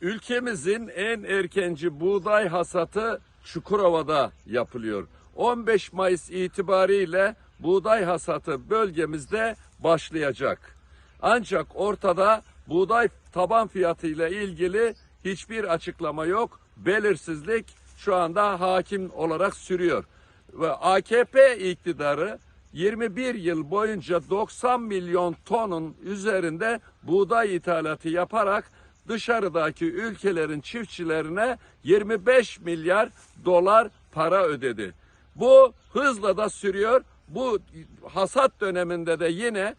Ülkemizin en erkenci buğday hasatı Çukurova'da yapılıyor. 15 Mayıs itibariyle buğday hasatı bölgemizde başlayacak. Ancak ortada buğday taban fiyatı ile ilgili hiçbir açıklama yok. Belirsizlik şu anda hakim olarak sürüyor. Ve AKP iktidarı 21 yıl boyunca 90 milyon tonun üzerinde buğday ithalatı yaparak dışarıdaki ülkelerin çiftçilerine 25 milyar dolar para ödedi. Bu hızla da sürüyor. Bu hasat döneminde de yine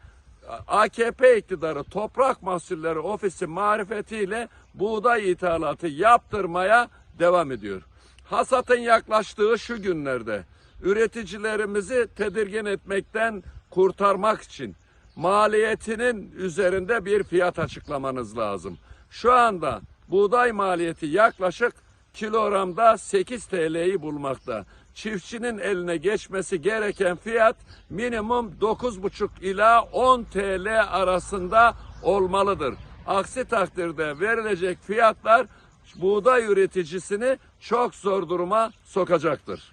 AKP iktidarı Toprak Mahsulleri Ofisi marifetiyle buğday ithalatı yaptırmaya devam ediyor. Hasatın yaklaştığı şu günlerde üreticilerimizi tedirgin etmekten kurtarmak için maliyetinin üzerinde bir fiyat açıklamanız lazım. Şu anda buğday maliyeti yaklaşık kilogramda 8 TL'yi bulmakta. Çiftçinin eline geçmesi gereken fiyat minimum 9,5 ila 10 TL arasında olmalıdır. Aksi takdirde verilecek fiyatlar buğday üreticisini çok zor duruma sokacaktır.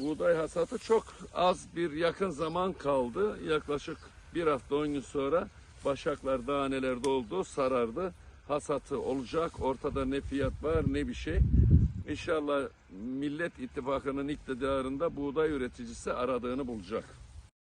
Buğday hasatı çok az bir yakın zaman kaldı. Yaklaşık bir hafta on gün sonra başaklar daneler doldu, sarardı. Hasatı olacak. Ortada ne fiyat var ne bir şey. İnşallah Millet İttifakı'nın iktidarında buğday üreticisi aradığını bulacak.